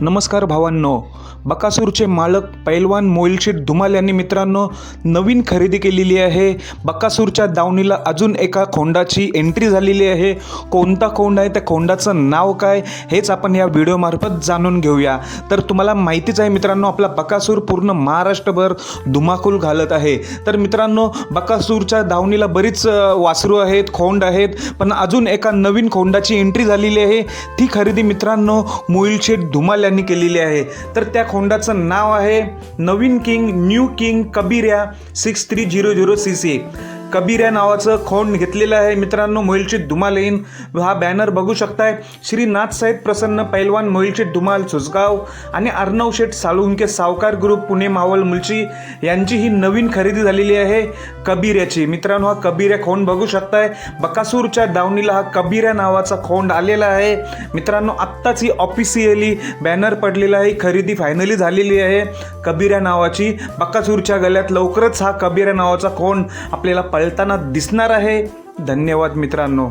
नमस्कार भावांनो. बकासूरचे मालक पैलवान मोईलशेठ धुमाल यांनी मित्रांनो नवीन खरेदी केलेली आहे. बकासूरच्या दावणीला अजून एका खोंडाची एंट्री झालेली आहे. कोणता खोंड आहे? त्या खोंडाचं नाव काय? हेच आपण या व्हिडिओमार्फत जाणून घेऊया. तर तुम्हाला माहितीच आहे मित्रांनो आपला बकासूर पूर्ण महाराष्ट्रभर धुमाकूल घालत आहे. तर मित्रांनो बकासूरच्या दावणीला बरीच वासरू आहेत खोंड आहेत पण अजून एका नवीन खोंडाची एंट्री झालेली आहे. ती खरेदी मित्रांनो मोईलशेट धुमाल यांनी केलेली आहे. तर त्या खोंडाचं नाव आहे नवीन king new king कबीर्या six three zero zero C C Kabir नावाचं खोंड घेतलेलं आहे. मित्रांनो मोहिलची धुमाल येईन. हा बॅनर बघू शकताय. श्री नाथसाहेब प्रसन्न पैलवान मोहिलशेठ धुमाल सुसगाव आणि अर्णव शेठ साळुंके सावकार ग्रुप पुणे मावळ मुलची यांची ही नवीन खरेदी झालेली आहे कबीऱ्याची मित्रांनो हा कबीऱ्या खोंड बघू शकताय. बकासूरच्या दावणीला हा कबीऱ्या नावाचा खोंड आलेला आहे. मित्रांनो आत्ताच ही ऑफिशियली बॅनर पडलेला आहे. खरेदी फायनली झालेली आहे. कबीऱ्या नावाची बकासूरच्या गल्यात लवकरच हा कबीऱ्या नावाचा खोंड आपल्याला पळताना दिसणार आहे. धन्यवाद मित्रांनो.